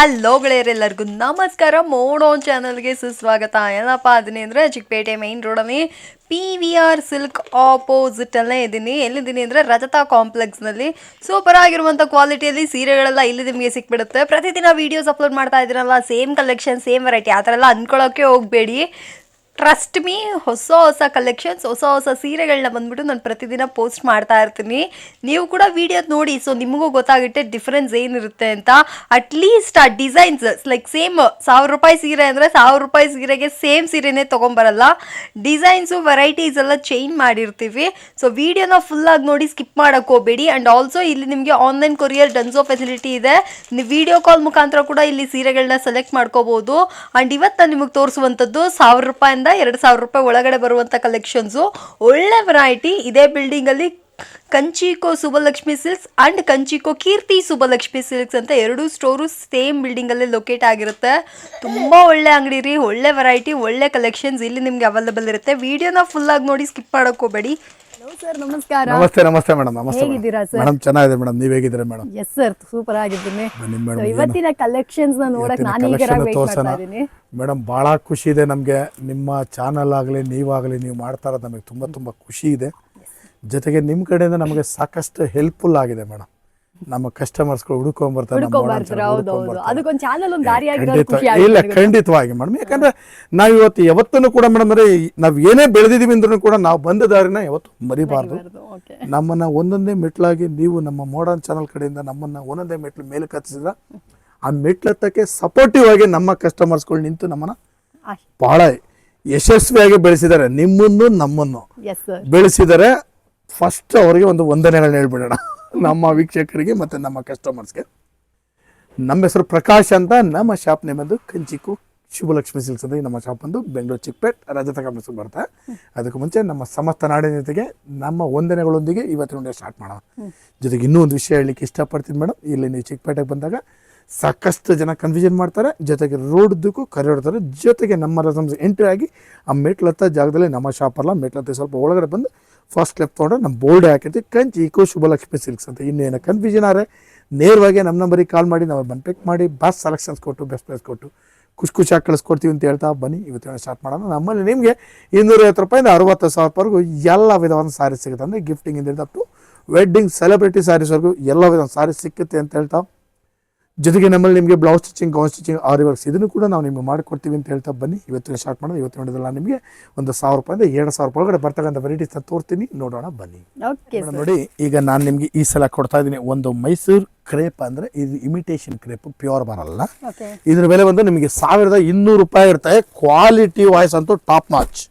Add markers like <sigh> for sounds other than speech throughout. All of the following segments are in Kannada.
ಹಲೋ ಗೆಳೆಯರೆಲ್ಲರಿಗೂ ನಮಸ್ಕಾರ. ಮೋಡೋನ್ ಚಾನಲ್ಗೆ ಸುಸ್ವಾಗತ. ಏನಪ್ಪ ಅದನ್ನೇ ಅಂದರೆ ಚಿಕ್ಕಪೇಟೆ ಮೈನ್ ರೋಡಲ್ಲಿ ಪಿ ವಿ ಆರ್ ಸಿಲ್ಕ್ ಆಪೋಸಿಟಲ್ಲೇ ಇದ್ದೀನಿ ಎಲ್ಲಿದ್ದೀನಿ ಅಂದರೆ ರಜತಾ ಕಾಂಪ್ಲೆಕ್ಸ್ನಲ್ಲಿ ಸೂಪರ್ ಆಗಿರುವಂಥ ಕ್ವಾಲಿಟಿಯಲ್ಲಿ ಸೀರೆಗಳೆಲ್ಲ ಇಲ್ಲಿ ನಿಮಗೆ ಸಿಕ್ಬಿಡುತ್ತೆ. ಪ್ರತಿದಿನ ವೀಡಿಯೋಸ್ ಅಪ್ಲೋಡ್ ಮಾಡ್ತಾ ಇದ್ದೀರಲ್ಲ ಸೇಮ್ ಕಲೆಕ್ಷನ್ ಸೇಮ್ ವೆರೈಟಿ ಆ ಥರ ಎಲ್ಲ ಅಂದ್ಕೊಳ್ಳೋಕ್ಕೆ ಹೋಗಬೇಡಿ. ಟ್ರಸ್ಟ್ ಮೀ ಹೊಸ ಹೊಸ ಕಲೆಕ್ಷನ್ಸ್ ಹೊಸ ಹೊಸ ಸೀರೆಗಳನ್ನ ಬಂದ್ಬಿಟ್ಟು ನಾನು ಪ್ರತಿದಿನ ಪೋಸ್ಟ್ ಮಾಡ್ತಾ ಇರ್ತೀನಿ. ನೀವು ಕೂಡ ವಿಡಿಯೋ ನೋಡಿ ಸೊ ನಿಮಗೂ ಗೊತ್ತಾಗುತ್ತೆ ಡಿಫ್ರೆನ್ಸ್ ಏನಿರುತ್ತೆ ಅಂತ. ಅಟ್ಲೀಸ್ಟ್ ಆ ಡಿಸೈನ್ಸ್ ಲೈಕ್ ಸೇಮ್ ಸಾವಿರ ರೂಪಾಯಿ ಸೀರೆ ಅಂದರೆ ಸಾವಿರ ರೂಪಾಯಿ ಸೀರೆಗೆ ಸೇಮ್ ಸೀರೆನೇ ತೊಗೊಂಬರಲ್ಲ. ಡಿಸೈನ್ಸು ವೆರೈಟೀಸ್ ಎಲ್ಲ ಚೇಂಜ್ ಮಾಡಿರ್ತೀವಿ. ಸೊ ವಿಡಿಯೋನ ಫುಲ್ಲಾಗಿ ನೋಡಿ ಸ್ಕಿಪ್ ಮಾಡೋಕ್ಕೆ ಹೋಗಬೇಡಿ. ಆ್ಯಂಡ್ ಆಲ್ಸೋ ಇಲ್ಲಿ ನಿಮಗೆ ಆನ್ಲೈನ್ ಕೊರಿಯರ್ ಡನ್ಸೋ ಫೆಸಿಲಿಟಿ ಇದೆ. ನೀವು ವಿಡಿಯೋ ಕಾಲ್ ಮುಖಾಂತರ ಕೂಡ ಇಲ್ಲಿ ಸೀರೆಗಳನ್ನ ಸೆಲೆಕ್ಟ್ ಮಾಡ್ಕೋಬೋದು. ಆ್ಯಂಡ್ ಇವತ್ತು ನಾನು ನಿಮಗೆ ತೋರಿಸುವಂಥದ್ದು ಸಾವಿರ ರೂಪಾಯಿಂದ ಎರಡು ಸಾವಿರ ರೂಪಾಯಿ ಒಳಗಡೆ ಬರುವಂಥ ಕಲೆಕ್ಷನ್ಸು ಒಳ್ಳೆ ವೆರೈಟಿ ಇದೇ ಬಿಲ್ಡಿಂಗಲ್ಲಿ ಕಂಚಿಕೋ ಸುಬಲಕ್ಷ್ಮಿ ಸಿಲ್ಕ್ಸ್ ಆ್ಯಂಡ್ ಕಂಚಿಕೋ ಕೀರ್ತಿ ಸುಬಲಕ್ಷ್ಮಿ ಸಿಲ್ಕ್ಸ್ ಅಂತ ಎರಡು ಸ್ಟೋರು ಸೇಮ್ ಬಿಲ್ಡಿಂಗಲ್ಲೇ ಲೊಕೇಟ್ ಆಗಿರುತ್ತೆ. ತುಂಬ ಒಳ್ಳೆ ಅಂಗಡಿ ರೀ. ಒಳ್ಳೆ ವೆರೈಟಿ ಒಳ್ಳೆ ಕಲೆಕ್ಷನ್ಸ್ ಇಲ್ಲಿ ನಿಮಗೆ ಅವೈಲೇಬಲ್ ಇರುತ್ತೆ. ವಿಡಿಯೋನ ಫುಲ್ಲಾಗಿ ನೋಡಿ ಸ್ಕಿಪ್ ಮಾಡೋಕೆ ಹೋಗಬೇಡಿ. ಹಲೋ ಸರ್ ನಮಸ್ಕಾರ. ನಮಸ್ತೆ ನಮಸ್ತೆ ಮೇಡಮ್. ನಮಸ್ತೆ ಹೇಗಿದ್ದೀರಾ ಸರ್ ಮೇಡಮ್ ಚೆನ್ನಾಗಿದೆ ಮೇಡಮ್. ನೀವ್ ಹೇಗಿದ್ದೀರಾ ಮೇಡಮ್? ಎಸ್ ಸರ್ ಸೂಪರ್ ಆಗಿದ್ದೀನಿ. ಬನ್ನಿ ಮೇಡಮ್ ಇವತ್ತಿನ ಕಲೆಕ್ಷನ್ಸ್ನ ನೋಡಕ್ ನಾನು ಈಗ ತೋರ್ಸೋಣ. ಮೇಡಮ್ ಭಾಳ ಖುಷಿ ಇದೆ ನಮಗೆ. ನಿಮ್ಮ ಚಾನಲ್ ಆಗಲಿ ನೀವಾಗಲಿ ನೀವು ಮಾಡ್ತಾ ಇರೋದು ನಮಗೆ ತುಂಬ ತುಂಬ ಖುಷಿ ಇದೆ. ಜೊತೆಗೆ ನಿಮ್ಮ ಕಡೆಯಿಂದ ನಮಗೆ ಸಾಕಷ್ಟು ಹೆಲ್ಪ್ಫುಲ್ ಆಗಿದೆ ಮೇಡಮ್. ನಮ್ಮ ಕಸ್ಟಮರ್ಸ್ಗಳು ಹುಡುಕೊಂಡ್ಬರ್ತಾರೆ. ಅದಕ್ಕೊಂದು ಚಾನಲ್ ಒಂದು ದಾರಿ ಆಗಿರೋದು ಖಂಡಿತ ಇಲ್ಲ ಆಗುತ್ತೆ ಖಂಡಿತವಾಗಿ ಮೇಡಮ್ ಯಾಕಂದ್ರೆ ನಾವು ಇವತ್ತು ಯಾವತ್ತೂ ಕೂಡ ಮೇಡಮ್ ಅಂದ್ರೆ ನಾವು ಏನೇ ಬೆಳೆದಿದ್ದೀವಿ ಅಂದ್ರೂ ಕೂಡ ನಾವು ಬಂದ ದಾರಿನ ಯಾವತ್ತು ಮರಿಬಾರ್ದು. ಓಕೆ ನಮ್ಮನ್ನ ಒಂದೊಂದೇ ಮೆಟ್ಲಾಗಿ ನೀವು ನಮ್ಮ ಮಾಡರ್ನ್ ಚಾನಲ್ ಕಡೆಯಿಂದ ನಮ್ಮನ್ನ ಒಂದೊಂದೇ ಮೆಟ್ಲು ಮೇಲೆ ಕತ್ತಿಸಿದ ಆ ಮೆಟ್ಲತ್ತಕ್ಕೆ ಸಪೋರ್ಟಿವ್ ಆಗಿ ನಮ್ಮ ಕಸ್ಟಮರ್ಸ್ಗಳು ನಿಂತು ನಮ್ಮನ್ನ ಬಹಳ ಯಶಸ್ವಿಯಾಗಿ ಬೆಳೆಸಿದ್ದಾರೆ. ನಿಮ್ಮನ್ನು ನಮ್ಮನ್ನು ಬೆಳೆಸಿದರೆ ಫಸ್ಟ್ ಅವರಿಗೆ ಒಂದು ವಂದನೆಗಳನ್ನ ಹೇಳ್ಬಿಡೋಣ. ನಮ್ಮ ವೀಕ್ಷಕರಿಗೆ ಮತ್ತು ನಮ್ಮ ಕಸ್ಟಮರ್ಸ್ಗೆ ನಮ್ಮ ಹೆಸರು ಪ್ರಕಾಶ್ ಅಂತ. ನಮ್ಮ ಶಾಪ್ ನೇಮ್ ಬಂದು ಕಂಚಿಕು ಶುಭಲಕ್ಷ್ಮಿ ಸಿಲ್ಕ್ಸ್ ಅಂತ. ನಮ್ಮ ಶಾಪ್ ಬಂದು ಬೆಂಗಳೂರು ಚಿಕ್ಕಪೇಟ್ ರಜತ ಕಾಂಪ್ಲೆಕ್ಸ್ ಬರ್ತಾ ಅದಕ್ಕೆ ಮುಂಚೆ ನಮ್ಮ ಸಮಸ್ತ ನಾಡಿನ ಜೊತೆಗೆ ನಮ್ಮ ವಂದನೆಗಳೊಂದಿಗೆ ಇವತ್ತಿನ ಸ್ಟಾರ್ಟ್ ಮಾಡೋಣ. ಜೊತೆಗೆ ಇನ್ನೂ ಒಂದು ವಿಷಯ ಹೇಳಲಿಕ್ಕೆ ಇಷ್ಟಪಡ್ತೀನಿ ಮೇಡಮ್ ಇಲ್ಲಿ ನೀವು ಚಿಕ್ಕಪೇಟೆಗೆ ಬಂದಾಗ ಸಾಕಷ್ಟು ಜನ ಕನ್ಫ್ಯೂಷನ್ ಮಾಡ್ತಾರೆ. ಜೊತೆಗೆ ರೋಡ್ದಕ್ಕೂ ಕರೆಯೋಡ್ತಾರೆ. ಜೊತೆಗೆ ನಮ್ಮ ರಸಮ್ಸ್ ಎಂಟ್ರಿ ಆಗಿ ಆ ಮೆಟ್ಲತ್ತ ಜಾಗದಲ್ಲಿ ನಮ್ಮ ಶಾಪ್ ಅಲ್ಲ ಮೆಟ್ಲತ್ತ. ಸ್ವಲ್ಪ ಒಳಗಡೆ ಬಂದು ಫಸ್ಟ್ ಲೆಫ್ಟ್ ತೊಗೊಂಡ್ರೆ ನಮ್ಮ ಬೋರ್ಡ್ ಹಾಕಿರ್ತೀವಿ. ಟ್ರೆಂಚ್ ಈಕೋ ಶುಭಲಕ್ಷ್ಮಿ ಸಿಲ್ಕ್ಸ್ ಅಂತ. ಇನ್ನೇನು ಕನ್ಫ್ಯೂಷನ್ ಆದರೆ ನೇರವಾಗಿ ನಮ್ಮ ನಂಬರಿಗೆ ಕಾಲ್ ಮಾಡಿ, ನಾವು ಬಂದು ಪಿಕ್ ಮಾಡಿ ಬಸ್ ಸೆಲೆಕ್ಷನ್ಸ್ ಕೊಟ್ಟು ಬೆಸ್ಟ್ ಪ್ಲೇಸ್ ಕೊಟ್ಟು, ಖುಷಿ ಖುಷಿಯಾಗಿ ಕಳಿಸ್ಕೊಡ್ತೀವಿ ಅಂತ ಹೇಳ್ತಾ ಬನ್ನಿ. ಇವತ್ತು ಸ್ಟಾರ್ಟ್ ಮಾಡೋಣ. ನಮ್ಮಲ್ಲಿ ನಿಮಗೆ ಇನ್ನೂರೈವತ್ತು ರೂಪಾಯಿಂದ ಅರವತ್ತು ಸಾವಿರವರೆಗೂ ಎಲ್ಲ ವಿಧವಾದ ಸಾರಿ ಸಿಗುತ್ತೆ. ಅಂದರೆ ಗಿಫ್ಟಿಂಗಿಂದ ಟು ವೆಡ್ಡಿಂಗ್ ಸೆಲೆಬ್ರಿಟಿ ಸ್ಯಾರೀಸ್ವರೆಗೂ ಎಲ್ಲ ವಿಧವಾದ ಸಾರಿ ಸಿಕ್ಕುತ್ತೆ ಅಂತ ಹೇಳ್ತಾ ಜೊತೆಗೆ ನಮ್ಮಲ್ಲಿ ನಿಮಗೆ blouse stitching gown stitching aari works ಇದನ್ನು ಕೂಡ ನಾವು ನಿಮಗೆ ಮಾಡಿಕೊಡ್ತೀವಿ ಅಂತ ಹೇಳ್ತಾ ಬನ್ನಿ. ಇವತ್ತಿನ ಸ್ಟಾರ್ಟ್ ಮಾಡೋದು ಇವತ್ತು ನೋಡಿದಲ್ಲ ನಿಮಗೆ ಒಂದು ಸಾವಿರ ರೂಪಾಯಿಂದ ಎರಡು ಸಾವಿರ ರೂಪಾಯಿ ಒಳಗಡೆ ಬರ್ತಕ್ಕಂಥ ವೆರೈಟೀಸ್ ತೋರ್ತೀನಿ. ನೋಡೋಣ ಬನ್ನಿ. ನೋಡಿ ಈಗ ನಾನು ನಿಮಗೆ ಈ ಸಲ ಕೊಡ್ತಾ ಇದ್ದೀನಿ ಒಂದು ಮೈಸೂರು ಕ್ರೇಪ್ ಅಂದರೆ ಇದು ಇಮಿಟೇಷನ್ ಕ್ರೇಪ್ ಪ್ಯೂರ್ ಬರಲ್ಲ. ಇದ್ರ ಬೆಲೆ ಬಂದು ನಿಮಗೆ ಸಾವಿರದ ಇನ್ನೂರು ರೂಪಾಯಿ ಇರುತ್ತೆ. ಕ್ವಾಲಿಟಿ ವಾಯ್ಸ್ ಅಂತೂ ಟಾಪ್ ನಾಚ್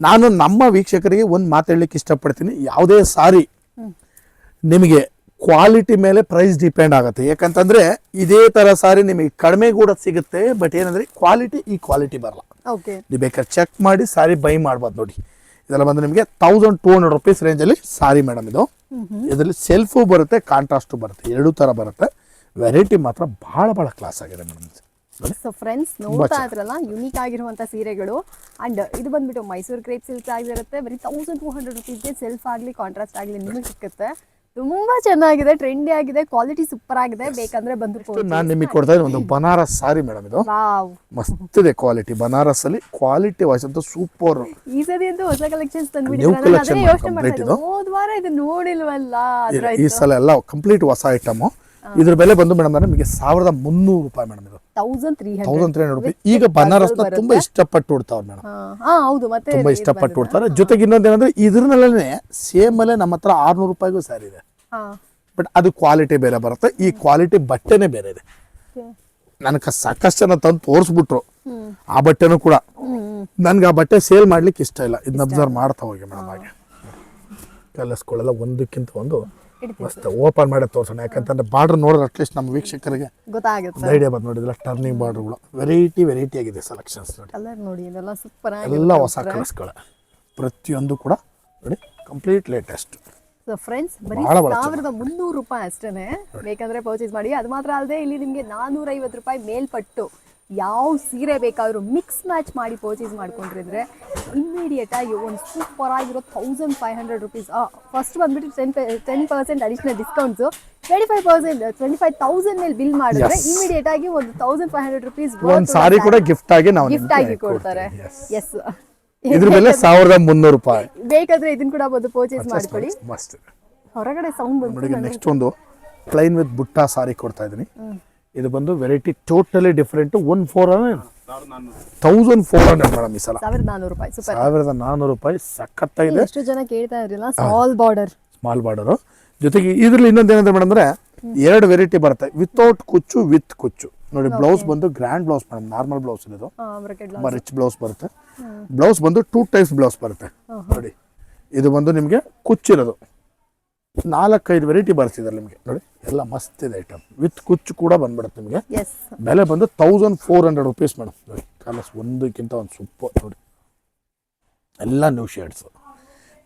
ನಾನು ನಮ್ಮ ವೀಕ್ಷಕರಿಗೆ ಒಂದು ಮಾತು ಹೇಳಲಿಕ್ಕೆ ಇಷ್ಟಪಡ್ತೀನಿ. ಯಾವುದೇ ಸಾರಿ ನಿಮಗೆ ಕ್ವಾಲಿಟಿ ಮೇಲೆ ಪ್ರೈಸ್ ಡಿಪೆಂಡ್ ಆಗುತ್ತೆ. ಯಾಕಂತಂದ್ರೆ ಇದೇ ಥರ ಸಾರಿ ನಿಮಗೆ ಕಡಿಮೆ ಕೂಡ ಸಿಗುತ್ತೆ ಬಟ್ ಏನಂದ್ರೆ ಕ್ವಾಲಿಟಿ ಈ ಕ್ವಾಲಿಟಿ ಬರಲ್ಲ. ಓಕೆ ನೀವು ಬೇಕಾದ್ರೆ ಚೆಕ್ ಮಾಡಿ ಸಾರಿ ಬೈ ಮಾಡ್ಬೋದು ನೋಡಿ. ಇದೆಲ್ಲ ಬಂದು ನಿಮಗೆ ತೌಸಂಡ್ ಟೂ ಹಂಡ್ರೆಡ್ ರುಪೀಸ್ ರೇಂಜಲ್ಲಿ ಸಾರಿ ಮೇಡಮ್ ಇದು. ಇದರಲ್ಲಿ ಸೆಲ್ಫು ಬರುತ್ತೆ ಕಾಂಟ್ರಾಸ್ಟು ಬರುತ್ತೆ. ಎರಡೂ ಥರ ಬರುತ್ತೆ. ವೆರೈಟಿ ಮಾತ್ರ ಭಾಳ ಭಾಳ ಕ್ಲಾಸ್ ಆಗಿದೆ ಮೇಡಮ್ ಸೊ ಫ್ರೆಂಡ್ಸ್ ನೋಡ್ತಾ ಇದ್ರಲ್ಲ ಯುನೀಕ್ ಆಗಿರುವಂತ ಸೀರೆಗಳು. ಅಂಡ್ ಇದು ಬಂದ್ಬಿಟ್ಟು ಮೈಸೂರು ಕ್ರೇಪ್ ಸಿಲ್ಕ್ ಆಗಿರುತ್ತೆ. ಬರೀ ತೌಸಂಡ್ ಟೂ ಹಂಡ್ರೆಡ್ ರುಪೀಸ್ಗೆ ಸೆಲ್ಫ್ ಆಗಲಿ ಕಾಂಟ್ರಾಸ್ಟ್ ಆಗಲಿ ನಿಮಗೆ ಸಿಕ್ಕುತ್ತೆ. ತುಂಬಾ ಚೆನ್ನಾಗಿದೆ ಟ್ರೆಂಡಿ ಆಗಿದೆ ಕ್ವಾಲಿಟಿ ಸೂಪರ್ ಆಗಿದೆ ಬೇಕಂದ್ರೆ ಬಂದು ನಾನು ನಿಮಗೆ ಕೊಡ್ತಾ ಇದ್ದೀನಿ ಒಂದು ಬನಾರಸ್ ಸಾರಿ ಮೇಡಮ್ ಇದು. ಮಸ್ತ್ ಇದೆ ಕ್ವಾಲಿಟಿ ಬನಾರಸ್ ಅಲ್ಲಿ ಕ್ವಾಲಿಟಿ ವೈಸ್ ಅಂತ ಸೂಪರ್ ಈ ಸರಿ ಅಂತೂ ಹೊಸ ಕಲೆಕ್ಷನ್ಸ್ ತಂದ್ಬಿಟ್ಟಿದ್ದಾರೆ? ಅದೇ ಯೋಚನೆ ಮಾಡ್ತಾ ಹೋದ ವಾರ ಇದು ನೋಡಿಲ್ವಲ್ಲ ಈ ಸಲ ಎಲ್ಲ ಕಂಪ್ಲೀಟ್ ಹೊಸ ಐಟಮ್ ಇದ್ರ ಬೆಲೆ ಬಂದು ಮೇಡಮ್ ನಿಮಗೆ ಸಾವಿರದ ಮುನ್ನೂರು ರೂಪಾಯಿ madam thousand three thousand three hundred rupees ಈಗ ಬನಾರಸ್ನ ತುಂಬಾ ಇಷ್ಟಪಟ್ಟು ಉಡ್ತಾವ್ರೆ ಮೇಡಮ್. ಹಾ ಹೌದು ಮತ್ತೆ ತುಂಬಾ ಇಷ್ಟಪಟ್ಟು ಉಡ್ತಾರೆ. ಜೊತೆಗೆ ಇನ್ನೊಂದೇನಂದ್ರೆ ಇದ್ರನಲ್ಲೇ ಸೇಮ್ ಅಲ್ಲೇ ನಮ್ಮ ಹತ್ರ ಆರ್ನೂರು ರೂಪಾಯಿಗೂ ಸ್ಯಾರಿ ಇದೆ. ಬಟ್ ಅದು ಕ್ವಾಲಿಟಿ ಬೇರೆ ಬರುತ್ತೆ. ಈ ಕ್ವಾಲಿಟಿ ಬಟ್ಟೆನೇ ಬೇರೆ ಇದೆ. ನನಗೆ ಸಾಕಷ್ಟು ಜನ ತಂದು ತೋರಿಸ್ಬಿಟ್ರು. ಆ ಬಟ್ಟೆನೂ ಕೂಡ. ನನ್ಗೆ ಆ ಬಟ್ಟೆ ಸೇಲ್ ಮಾಡ್ಲಿಕ್ಕೆ ಇಷ್ಟ ಇಲ್ಲ. ಇದನ್ನ ಅಬ್ಸರ್ವ್ ಮಾಡ್ತಾ ಹೋಗಿ ಮೇಡಮ್ ಹಾಗೆ. ಕಲರ್ಸ್ಗಳೆಲ್ಲ ಒಂದಕ್ಕಿಂತ ಒಂದು ಮಸ್ತ್ ಓಪನ್ ಮಾಡಿ ತೋರ್ಸೋಣ. ಯಾಕಂತಂದ್ರೆ ಬಾರ್ಡರ್ ನೋಡಿದ್ರೆ ಅಟ್ಲೀಸ್ಟ್ ನಮ್ಮ ವೀಕ್ಷಕರಿಗೆ ಗೊತ್ತಾಗುತ್ತೆ ಐಡಿಯಾ ಬಂದು ನೋಡಿದ್ರೆ ಟರ್ನಿಂಗ್ ಬಾರ್ಡರ್ಗಳು ವೆರೈಟಿ ವೆರೈಟಿ ಆಗಿದೆ ಸೆಲೆಕ್ಷನ್ಸ್ ನೋಡಿ. ಕಲರ್ ನೋಡಿ ಇದೆಲ್ಲ ಸೂಪರ್ ಎಲ್ಲ ಹೊಸ ಕಲರ್ಸ್ಗಳು ಪ್ರತಿಯೊಂದು ಕೂಡ ನೋಡಿ ಕಂಪ್ಲೀಟ್ ಲೇಟೆಸ್ಟ್ ಸೊ ಫ್ರೆಂಡ್ಸ್ ಬರೀ ಸಾವಿರದ ಮುನ್ನೂರು ರೂಪಾಯಿ ಅಷ್ಟೇ ಬೇಕಂದ್ರೆ ಪರ್ಚೇಸ್ ಮಾಡಿ. ಅದು ಮಾತ್ರ ಅಲ್ಲದೆ ಇಲ್ಲಿ ನಿಮಗೆ ನಾನೂರ ಐವತ್ತು ರೂಪಾಯಿ ಮೇಲ್ಪಟ್ಟು ಯಾವ ಸೀರೆ ಬೇಕಾದರೂ ಮಿಕ್ಸ್ ಮ್ಯಾಚ್ ಮಾಡಿ ಪರ್ಚೇಸ್ ಮಾಡ್ಕೊಂಡಿದ್ರೆ ಇಮ್ಮಿಡಿಯೇಟ್ ಆಗಿ ಒಂದು ಸೂಪರ್ ಆಗಿರೋ thousand five hundred rupees first ಬಂದ್ಬಿಟ್ಟು ten ten percent additional discounts twenty five percent twenty five thousand ಮೇಲೆ ಬಿಲ್ ಮಾಡಿದ್ರೆ. ಇಮಿಡಿಯೇಟ್ ಆಗಿ ಒಂದು ತೌಸಂಡ್ ಫೈವ್ ಹಂಡ್ರೆಡ್ ರುಪೀಸ್ ಒಂದು ಸಾರಿ ಕೂಡ ಗಿಫ್ಟ್ ಆಗಿ ನಾವು ಗಿಫ್ಟ್ ಆಗಿ ಕೊಡ್ತಾರೆ. ಎಸ್ ಇದ್ರ ಮೇಲೆ ಸಾವಿರದ ಮುನ್ನೂರು ರೂಪಾಯಿ. ಬೇಕಾದ್ರೆ ಇದನ್ನ ಕೂಡ ಬಂದು ಪರ್ಚೇಸ್ ಮಾಡ್ಕೊಳ್ಳಿ. ಮಸ್ತ್ ಹೊರಗಡೆ ಸೌಂಡ್ ನೋಡಿ ನೆಕ್ಸ್ಟ್ ಒಂದು ಪ್ಲೈನ್ ವಿತ್ ಬುಟ್ಟ ಸಾರಿ ಕೊಡ್ತಾ ಇದ್ದೀನಿ. ಇದು ಬಂದು variety totally different one four thousand four hundred madam ಈ ಸಲ. ಸಾವಿರದ ನಾನೂರು ರೂಪಾಯಿ ನಾನ್ನೂರು ರೂಪಾಯಿ ಸಖತ್ತಾಗಿದೆ. ಎಷ್ಟು ಜನ ಕೇಳ್ತಾ ಇರಲಿಲ್ಲ ಸ್ಮಾಲ್ ಬಾರ್ಡರ್ ಸ್ಮಾಲ್ ಬಾರ್ಡರು ಜೊತೆಗೆ ಇದರಲ್ಲಿ ಇನ್ನೊಂದು ಏನಂದ್ರೆ ಮೇಡಮ್ ಅಂದ್ರೆ ಎರಡು ವೆರೈಟಿ ಬರುತ್ತೆ. ವಿತೌಟ್ ಕುಚ್ಚು ವಿತ್ ಕುಚ್ಚು. ನೋಡಿ ಬ್ಲೌಸ್ ಬಂದು grand blouse madam normal blouse ಇದು. ತುಂಬಾ ರಿಚ್ ಬ್ಲೌಸ್ ಬರುತ್ತೆ. ಬ್ಲೌಸ್ ಬಂದು ಟೂ ಟೈಪ್ಸ್ ಬ್ಲೌಸ್ ಬರುತ್ತೆ. ನೋಡಿ ಇದು ಬಂದು ನಿಮಗೆ ಕುಚ್ಚಿರೋದು. ನಾಲ್ಕೈದು ವೆರೈಟಿ ಬರ್ತಿದ್ದಾರೆ ನಿಮಗೆ. ನೋಡಿ ಎಲ್ಲ ಮಸ್ತ್ ಇದೆ ಐಟಮ್ ವಿತ್ ಕುಚ್ಚು ಕೂಡ ಬಂದ್ಬಿಡುತ್ತೆ ನಿಮಗೆ. ಬೆಲೆ ಬಂದು thousand four hundred rupees madam. ನೋಡಿ ಕಲರ್ಸ್ ಒಂದಕ್ಕಿಂತ ಒಂದು ಸೂಪರ್ ನೋಡಿ. ಎಲ್ಲ ನ್ಯೂ ಶೇಡ್ಸ್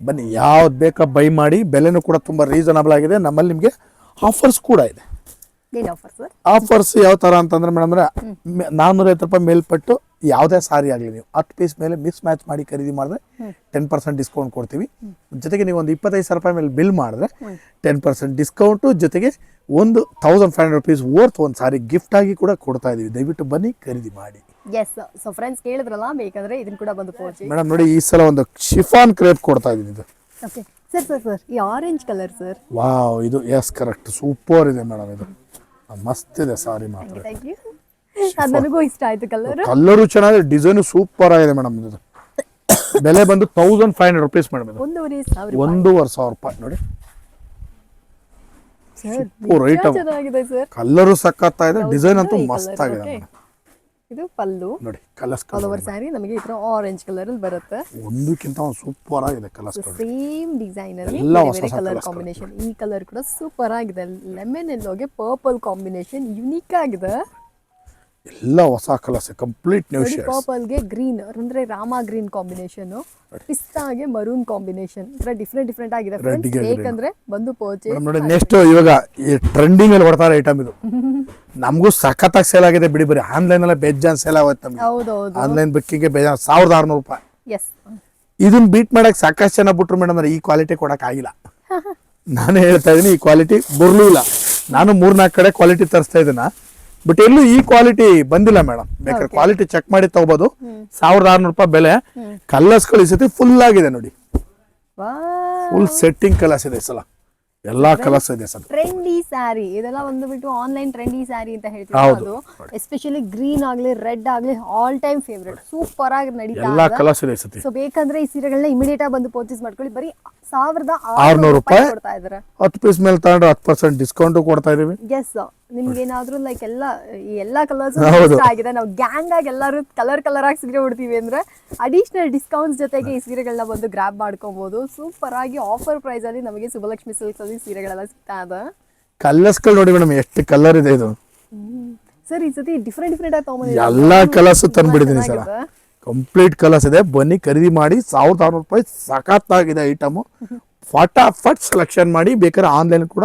ಬನ್ನಿ ಯಾವ್ದು ಬೇಕಾ ಬೈ ಮಾಡಿ ಬೆಲೆನೂ ಕೂಡ ತುಂಬ ರೀಸನಬಲ್ ಆಗಿದೆ. ನಮ್ಮಲ್ಲಿ ನಿಮಗೆ ಆಫರ್ಸ್ ಕೂಡ ಇದೆ. ಆಫರ್ಸ್ ಯಾವ ತರ ಅಂತಂದ್ರೆ ಮೇಡಮ್ ಅಂದ್ರೆ ನಾನ್ನೂರೈವತ್ತು ರೂಪಾಯಿ ಮೇಲ್ಪಟ್ಟು ಯಾವುದೇ ಸಾರಿ ಆಗಲಿ ನೀವು. ಹತ್ತು ಪೀಸ್ ಮೇಲೆ ಮಿಸ್ ಮ್ಯಾಚ್ ಮಾಡಿ ಖರೀದಿ ಮಾಡಿದ್ರೆ ಟೆನ್ ಪರ್ಸೆಂಟ್ ಡಿಸ್ಕೌಂಟ್ ಕೊಡ್ತೀವಿ. ಜೊತೆಗೆ ನೀವು ಒಂದು ಇಪ್ಪತ್ತೈದು ಸಾವಿರ ರೂಪಾಯಿ ಮೇಲೆ ಬಿಲ್ ಮಾಡಿದ್ರೆ ಟೆನ್ ಪರ್ಸೆಂಟ್ ಡಿಸ್ಕೌಂಟು ಜೊತೆಗೆ ಒಂದು thousand five hundred rupees worth ಒಂದು ಸಾರಿ ಗಿಫ್ಟ್ ಆಗಿ ಕೂಡ ಕೊಡ್ತಾ ಇದೀವಿ. ದಯವಿಟ್ಟು ಬನ್ನಿ ಖರೀದಿ ಮಾಡಿ. ಎಸ್ ಸೊ ಫ್ರೆಂಡ್ಸ್ ಕೇಳಿದ್ರಲ್ಲ ಬೇಕಾದ್ರೆ ಇದನ್ನ ಕೂಡ ಬಂದು ಮೇಡಮ್ ನೋಡಿ ಈ ಸಲ ಒಂದು ಶಿಫಾನ್ ಕ್ರೇಪ್ ಕೊಡ್ತಾ ಇದೀನಿ ಇದು. ಓಕೆ ಸರ್ ಸರ್ ಸರ್ ಈ ಆರೆಂಜ್ ಕಲರ್ ಸರ್ ವಾವ್ ಇದು ಎಸ್ ಕರೆಕ್ಟ್ ಸೂಪರ್ ಇದೆ ಮೇಡಮ್ ಇದು. ಮಸ್ತ್ ಇದೆ ಸಾರಿ ಮಾತ್ರ. ಅದು ನನಗೂ ಇಷ್ಟ ಆಯ್ತು ಕಲರ್ ಕಲ್ಲರು ಚೆನ್ನಾಗಿದೆ ಡಿಸೈನ್ ಸೂಪರ್ ಆಗಿದೆ ಮೇಡಮ್ ಇದು. ಬೆಲೆ ಬಂದು thousand five hundred rupees madam ಇದು. ಒಂದೂವರೆ ಸಾವಿರ ಒಂದೂವರೆ ಸಾವಿರ ರೂಪಾಯಿ ನೋಡಿ. ಸರ್ ರೈಟ್ ಕಲ್ಲರು ಚೆನ್ನಾಗಿದೆ ಸರ್ ಕಲರು ಸಖತ್ತ ಇದೆ ಡಿಸೈನ್ ಅಂತೂ ಮಸ್ತ್ ಆಗಿದೆ ಇದು ಪಲ್ಲು. ನೋಡಿ ಕಲರ್ಸ್ ಆಲ್ ಓವರ್ ಸ್ಯಾರಿ ನಮಗೆ ಈ ತರ ಆರೆಂಜ್ ಕಲರ್ ಅಲ್ಲಿ ಬರುತ್ತೆ. ಒಂದಕ್ಕಿಂತ ಒಂದು ಸೂಪರ್ ಆಗಿದೆ ಕಲರ್ಸ್ ಸೇಮ್ ಡಿಸೈನ್ ಅಲ್ಲಿ ಬೇರೆ ಹೊಸ ಕಲರ್ ಕಾಂಬಿನೇಷನ್ ಈ ಕಲರ್ ಕೂಡ ಸೂಪರ್ ಆಗಿದೆ. ಲೆಮನ್ ಎಲ್ಲೋಗೆ ಪರ್ಪಲ್ ಕಾಂಬಿನೇಷನ್ ಯುನಿಕ್ ಆಗಿದೆ. ಎಲ್ಲ ಹೊಸ ಕಲರ್ಸ್ ಕಂಪ್ಲೀಟ್ ನ್ಯೂ ಶೇಡ್ಸ್ ಪರ್ಪಲ್ಗೆ ಗ್ರೀನ್ ಅಂದ್ರೆ ರಾಮ ಗ್ರೀನ್ ಕಾಂಬಿನೇಷನ್ ಪಿಸ್ತಾಗೆ ಮರೂನ್ ಕಾಂಬಿನೇಷನ್ ಇತರ ಡಿಫರೆಂಟ್ ಡಿಫರೆಂಟ್ ಆಗಿದೆ ಫ್ರೆಂಡ್ಸ್ ಏಕೆಂದ್ರೆ ಬೇಕಂದ್ರೆ ಬಂದು ಪರ್ಚೇಸ್ ನೋಡಿ ನೆಕ್ಸ್ಟ್ ಇವಾಗ ಈ ಟ್ರೆಂಡಿಂಗ್ ಅಲ್ಲಿ ಬರ್ತಾರೆ ಐಟಮ್ ಇದು. <laughs> ನಮಗೂ ಸಖತ್ತಾಗಿ ಸೇಲ್ ಆಗಿದೆ ಬಿಡಿ ಬರೀ. ಆನ್ಲೈನ್ ಎಲ್ಲ ಬೇಜಾನ್ ಸೇಲ್ ಆಗುತ್ತೆ ನಮಗೆ. ಆನ್ಲೈನ್ ಬುಕ್ಕಿಂಗ್ ಬೇಜಾನ್. ಸಾವಿರದ ಆರ್ನೂರು ರೂಪಾಯಿ. ಇದನ್ನ ಬೀಟ್ ಮಾಡಕ್ ಸಾಕಷ್ಟು ಜನ ಬಿಟ್ರು ಮೇಡಮ್ ಈ ಕ್ವಾಲಿಟಿ ಕೊಡಕ್ ಆಗಿಲ್ಲ. ನಾನು ಹೇಳ್ತಾ ಇದೀನಿ ಈ ಕ್ವಾಲಿಟಿ ಬರ್ಲಿಲ್ಲ ನಾನು ಮೂರ್ನಾಲ್ಕು ಕಡೆ ಕ್ವಾಲಿಟಿ ತರಿಸ್ತಾ ಇದೀನ ಬಟ್ ಎಲ್ಲೂ ಈ ಕ್ವಾಲಿಟಿ ಬಂದಿಲ್ಲ ಮೇಡಮ್ ಬೇಕಾದ್ರೆ ಕ್ವಾಲಿಟಿ ಚೆಕ್ ಮಾಡಿ ತಗೋಬಹುದು ಸಾವಿರದ ಆರ್ನೂರು ರೂಪಾಯಿ ಬೆಲೆ. ಕಲರ್ಸ್ಗಳು ಈ ಸತಿ ಫುಲ್ ಆಗಿದೆ ನೋಡಿ. ಫುಲ್ ಸೆಟ್ಟಿಂಗ್ ಕಲರ್ಸ್ ಇದೆ ಈ ಸಲ. ಎಲ್ಲಾ ಕಲರ್ಸ್ ಇದೆ ಸರ್ ಟ್ರೆಂಡಿ ಸ್ಯಾರಿ ಇದೆಲ್ಲ ಒಂದು ಬಿಟ್ಟು ಆನ್ಲೈನ್ ಟ್ರೆಂಡಿ ಸ್ಯಾರಿ ಅಂತ ಹೇಳ್ತೀವಿ. ಅದು ಎಸ್ಪೆಷಲಿ ಗ್ರೀನ್ ಆಗ್ಲಿ ರೆಡ್ ಆಗ್ಲಿ ಆಲ್ ಟೈಮ್ ಫೇವರೇಟ್ ಸೂಪರ್ ಆಗಿ ನಡೀತಾ ಎಲ್ಲಾ ಕಲರ್ಸ್ ಇದೆ ಸತಿ. ಸೊ ಬೇಕಂದ್ರೆ ಈ ಸೀರೆಗಳನ್ನ ಇಮಿಡಿಯೇಟ್ ಆಗಿ ಬಂದು ಪರ್ಚೇಸ್ ಮಾಡ್ಕೊಳ್ಳಿ. ಬರೀ ಸಾವಿರದ ಆರ್ನೂರು ರೂಪಾಯಿ ರೂಪಾಯಿ. ಕೊಡ್ತಾ ಇದಾರೆ ಹತ್ತು ಪೀಸ್ ಮೇಲೆ ತಗೊಂಡ್ರೆ ಹತ್ತು ಪರ್ಸೆಂಟ್ ಡಿಸ್ಕೌಂಟ್ ಕೊಡ್ತಾ ಇದೀವಿ. ಎಸ್ ನಿಮ್ಗೆ ಏನಾದ್ರೂ ಲೈಕ್ ಎಲ್ಲ ಈ ಎಲ್ಲಾ ಕಲರ್ಸ್. <laughs> ಇಷ್ಟ ಆಗಿದೆ ನಾವು ಗ್ಯಾಂಗ್ ಆಗಿ ಎಲ್ಲರೂ ಕಲರ್ ಕಲರ್ ಆಗಿ ಸೀರೆ ಉಡ್ತೀವಿ ಅಂದ್ರೆ ಅಡಿಷನಲ್ ಡಿಸ್ಕೌಂಟ್ಸ್ ಜೊತೆಗೆ ಈ ಸೀರೆಗಳನ್ನ ಬಂದು ಗ್ರಾಬ್ ಮಾಡ್ಕೊಬಹುದು ಸೂಪರ್ ಆಗಿ ಆಫರ್ ಪ್ರೈಸ್ ಅಲ್ಲಿ ನಮಗೆ ಸುಭಲಕ್ಷ್ಮಿ ಸಿಲ್ಕ್ಸ್ ಅಲ್ಲಿ ಸೀರೆಗಳೆಲ್ಲ ಸಿಗ್ತಾ ಇದೆ. ಕಲರ್ಸ್ಗಳು ನೋಡಿ ಮೇಡಮ್ ಎಷ್ಟು ಕಲರ್ ಇದೆ ಇದು. ಸರ್ ಈ ಸತಿ ಡಿಫ್ರೆಂಟ್ ಡಿಫ್ರೆಂಟ್ ಆಗಿ ತಗೊಂಡಿದ್ದೀವಿ. ಎಲ್ಲಾ ಕಲರ್ಸ್ ತಂದ್ಬಿಟ್ಟಿದ್ದೀನಿ ಸರ್. ಕಂಪ್ಲೀಟ್ ಕಲರ್ಸ್ ಇದೆ. ಬನ್ನಿ ಖರೀದಿ ಮಾಡಿ ಸಾವಿರದ ಆರ್ನೂರು ರೂಪಾಯಿ ಸಖತ್ತಾಗಿದೆ ಐಟಮು <laughs> ಫಟಾಫಟ್ ಸೆಲೆಕ್ಷನ್ ಮಾಡಿ ಬೇಕಾದ್ರೆ ಆನ್ಲೈನ್ ಕೂಡ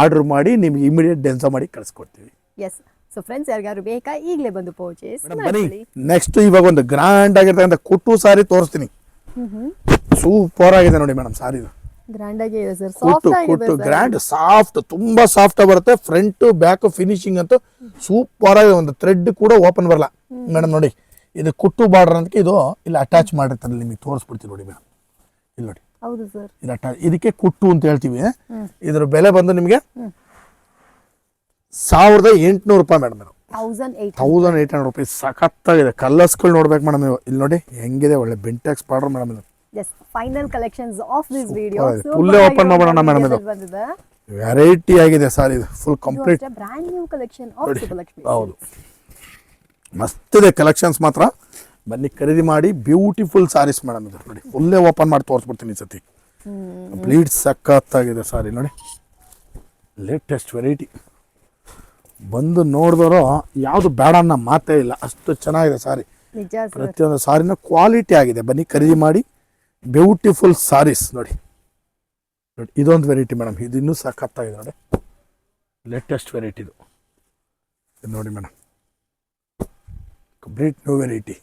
ಆರ್ಡರ್ ಮಾಡಿ ನಿಮ್ಗೆ ಇಮಿಡಿಯೇಟ್ ಡೆನ್ಸ ಮಾಡಿ ಕಳಿಸ್ಕೊಡ್ತೀವಿ. ಎಸ್ ಸೊ ಫ್ರೆಂಡ್ಸ್ ಯಾರಿಗಾದ್ರು ಬೇಕಾ ಈಗಲೇ ಬಂದು ಪರ್ಚೇಸ್ ಬನ್ನಿ. ನೆಕ್ಸ್ಟ್ ಇವಾಗ ಒಂದು ಗ್ರ್ಯಾಂಡ್ ಆಗಿರ್ತಕ್ಕಂಥ ಕುಟ್ಟು ಸಾರಿ ತೋರಿಸ್ತೀನಿ. ಸೂಪರ್ ಆಗಿದೆ ನೋಡಿ ಮೇಡಮ್ ಸಾರಿ ಗ್ರ್ಯಾಂಡ್ ಆಗಿ ಇದೆ ಸರ್ ಸಾಫ್ಟ್ ಕುಟ್ಟು ಗ್ರ್ಯಾಂಡ್ ಸಾಫ್ಟ್ ತುಂಬಾ ಸಾಫ್ಟ್ ಬರುತ್ತೆ. ಫ್ರಂಟ್ ಬ್ಯಾಕ್ ಫಿನಿಶಿಂಗ್ ಅಂತೂ ಸೂಪರ್ ಆಗಿದೆ. ಒಂದು ಥ್ರೆಡ್ ಕೂಡ ಓಪನ್ ಬರಲ್ಲ. ಮೇಡಮ್ ನೋಡಿ. ಇದು ಕುಟ್ಟು ಬಾರ್ಡರ್ ಅಂತ ಇದು ಇಲ್ಲಿ ಅಟ್ಯಾಚ್ ಮಾಡಿರ್ತಾರೆ ನಿಮಗೆ ತೋರಿಸ್ಬಿಡ್ತೀನಿ ನೋಡಿ ಮೇಡಮ್. ಇಲ್ಲಿ ನೋಡಿ. ಹೌದು ಸರ್. ಇದು ಇದಕ್ಕೆ ಕುಟ್ಟು ಅಂತ ಹೇಳ್ತೀವಿ. ಇದ್ರ ಬೆಲೆ ಬಂದು ನಿಮಗೆ ಸಾವಿರದ ಎಂಟುನೂರು ರೂಪಾಯಿ madam thousand thousand eight hundred rupees ಸಖತ್ತಾಗಿದೆ. ಕಲರ್ಸ್ಗಳು ನೋಡ್ಬೇಕು ಮೇಡಮ್ ನೀವು. ಇಲ್ಲಿ ನೋಡಿ ಹೆಂಗಿದೆ ಒಳ್ಳೆ ಬೆಂಟೆಕ್ಸ್ ಪೌಡರ್ ಮೇಡಮ್ ಇದು. Yes final collections of this video full open ಮಾಡೋಣ ಮೇಡಮ್ ಇದು. ವೆರೈಟಿ ಆಗಿದೆ ಸರ್ ಇದು. Full complete brand new collection of ಹೌದು. ಮಸ್ತ್ ಇದೆ ಕಲೆಕ್ಷನ್ಸ್ ಮಾತ್ರ. ಬನ್ನಿ ಖರೀದಿ ಮಾಡಿ ಬ್ಯೂಟಿಫುಲ್ ಸಾರೀಸ್ ಮೇಡಮ್ ಇದು ನೋಡಿ. ಫುಲ್ಲೇ ಓಪನ್ ಮಾಡಿ ತೋರಿಸ್ಬಿಡ್ತೀನಿ ಈ ಸತಿ. ಕಂಪ್ಲೀಟ್ ಸಖತ್ತಾಗಿದೆ ಸಾರಿ ನೋಡಿ. ಲೇಟೆಸ್ಟ್ ವೆರೈಟಿ ಬಂದು ನೋಡಿದವರು ಯಾವುದು ಬೇಡ ಅನ್ನೋ ಮಾತೇ ಇಲ್ಲ. ಅಷ್ಟು ಚೆನ್ನಾಗಿದೆ ಸಾರಿ. ಪ್ರತಿಯೊಂದು ಸಾರಿನ ಕ್ವಾಲಿಟಿ ಆಗಿದೆ. ಬನ್ನಿ ಖರೀದಿ ಮಾಡಿ ಬ್ಯೂಟಿಫುಲ್ ಸಾರೀಸ್ ನೋಡಿ. ನೋಡಿ ಇದೊಂದು ವೆರೈಟಿ ಮೇಡಮ್ ಇದು ಇನ್ನೂ ಸಖತ್ತಾಗಿದೆ ನೋಡಿ. ಲೇಟೆಸ್ಟ್ ವೆರೈಟಿ ಇದು. ಇದು ನೋಡಿ madam complete new variety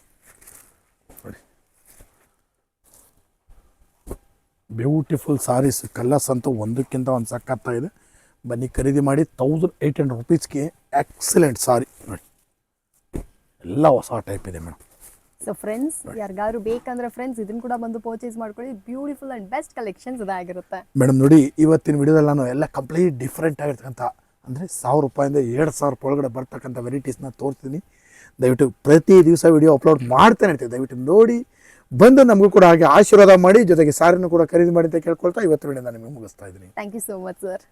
beautiful saris colours ಅಂತೂ ಒಂದಕ್ಕಿಂತ ಒಂದು ಸಕ್ಕತ್ತಾಗಿದೆ ಇದೆ. ಬನ್ನಿ ಖರೀದಿ ಮಾಡಿ ತೌಸಂಡ್ ಏಯ್ಟ್ ಹಂಡ್ರೆಡ್ ರುಪೀಸ್ಗೆ ಎಕ್ಸಲೆಂಟ್ ಸಾರಿ ನೋಡಿ. ಎಲ್ಲ ಹೊಸ ಟೈಪ್ ಇದೆ ಮೇಡಮ್ ಸೊ ಫ್ರೆಂಡ್ಸ್ ಯಾರಿಗಾದ್ರು ಬೇಕಂದ್ರೆ ಫ್ರೆಂಡ್ಸ್ ಇದನ್ನು ಕೂಡ ಬಂದು ಪರ್ಚೇಸ್ ಮಾಡ್ಕೊಳ್ಳಿ. ಬ್ಯೂಟಿಫುಲ್ ಅಂಡ್ ಬೆಸ್ಟ್ ಕಲೆಕ್ಷನ್ಸ್ ಇದಾಗಿರುತ್ತೆ. ಮೇಡಮ್ ನೋಡಿ ಇವತ್ತಿನ ವಿಡಿಯೋದಲ್ಲಿ ನಾನು ಎಲ್ಲ ಕಂಪ್ಲೀಟ್ ಡಿಫ್ರೆಂಟ್ ಆಗಿರ್ತಕ್ಕಂಥ ಅಂದರೆ ಸಾವಿರ ರೂಪಾಯಿಂದ ಎರಡು ಸಾವಿರ ರೂಪಾಯಿ ಒಳಗಡೆ ಬರ್ತಕ್ಕಂಥ ವೆರೈಟೀಸ್ನ ತೋರಿಸ್ತೀನಿ. ದಯವಿಟ್ಟು ಪ್ರತಿ ದಿವಸ ವಿಡಿಯೋ ಅಪ್ಲೋಡ್ ಮಾಡ್ತಾನೆ ಇರ್ತೀವಿ ದಯವಿಟ್ಟು ನೋಡಿ ಬಂದು ನಮಗೂ ಕೂಡ ಹಾಗೆ ಆಶೀರ್ವಾದ ಮಾಡಿ, ಜೊತೆಗೆ ಸಾರಿನೂ ಕೂಡ ಖರೀದಿ ಮಾಡಿ ಅಂತ ಕೇಳ್ಕೊಳ್ತಾ ಇವತ್ತು ನಾನು ನಿಮಗೆ ಮುಗಿಸ್ತಾ ಇದ್ದೀನಿ. Thank you so much sir